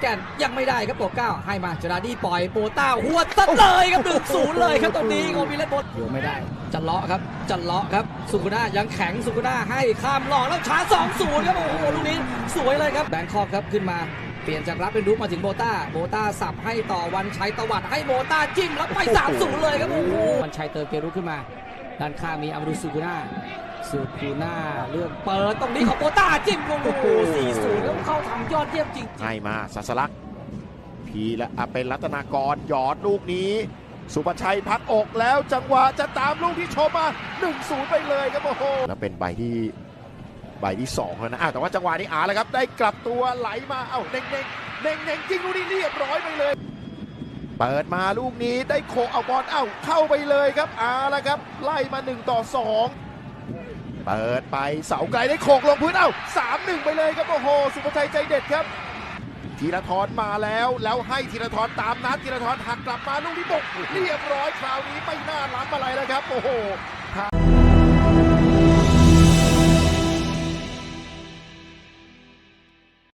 แก่นยังไม่ได้ครับโปรเก้าให้มาจราดีปล่อยโปต้าหัวตัดเลยครับหนึ่งศูนย์เลยครับตรงนี้โอมิเลนบดอยู่ไม่ได้จะเลาะครับจะเลาะครับสุกุน่ายังแข็งสุกุน่าให้ข้ามหลอกแล้วช้าสองศูนย์ครับโอ้โหลูกนี้สวยเลยครับแบงคอกครับขึ้นมาเปลี่ยนจากรับเป็นรุกมาถึงโบต้า โบต้าสับให้ต่อวันชัยตวัดให้โบต้าจิ้มแล้วไปสามศูนย์เลยครับโอ้โหวันชัยเติมเกมรุกขึ้นมา ด้านข้างมีอามาดูสุกุน่า สุกุน่าเรื่องเปิดตรงนี้ของโบต้าจิ้มโอ้โหสี่ศูนย์แล้วเข้าทำยอดเยี่ยมจริงให้มาสัสลักษณ์พีและอะเป็นรัตนากรหยอดลูกนี้ สุประชัยพักอกแล้วจังหวะจะตามลูกที่ชมมา1-0ไปเลยครับโอ้โหแล้วเป็นใบที่ใบที่2แล้วนะอะแต่ว่าจังหวะนี้อาแล้วครับ ได้กลับตัวไหลมาเอ้าเน่งเน่งเน่งเน่งยิงลูกนี้เรียบร้อยไปเลย เปิดมาลูกนี้ได้โคเอาบอลเอ้าเข้าไปเลยครับอาแล้วครับ ไล่มา1ต่อ2 เปิดไปเสาไกลได้โขกลงพื้นเอ้า3-1ไปเลยครับโอ้โห สุภชัยใจเด็ดครับธีรทรมาแล้วแล้วให้ธีรทรตามนัดธีรทรหักกลับมาลูกนี้บกเรียบร้อยคราวนี้ไม่น่าล้ำอะไรแล้วครับ โอ้โห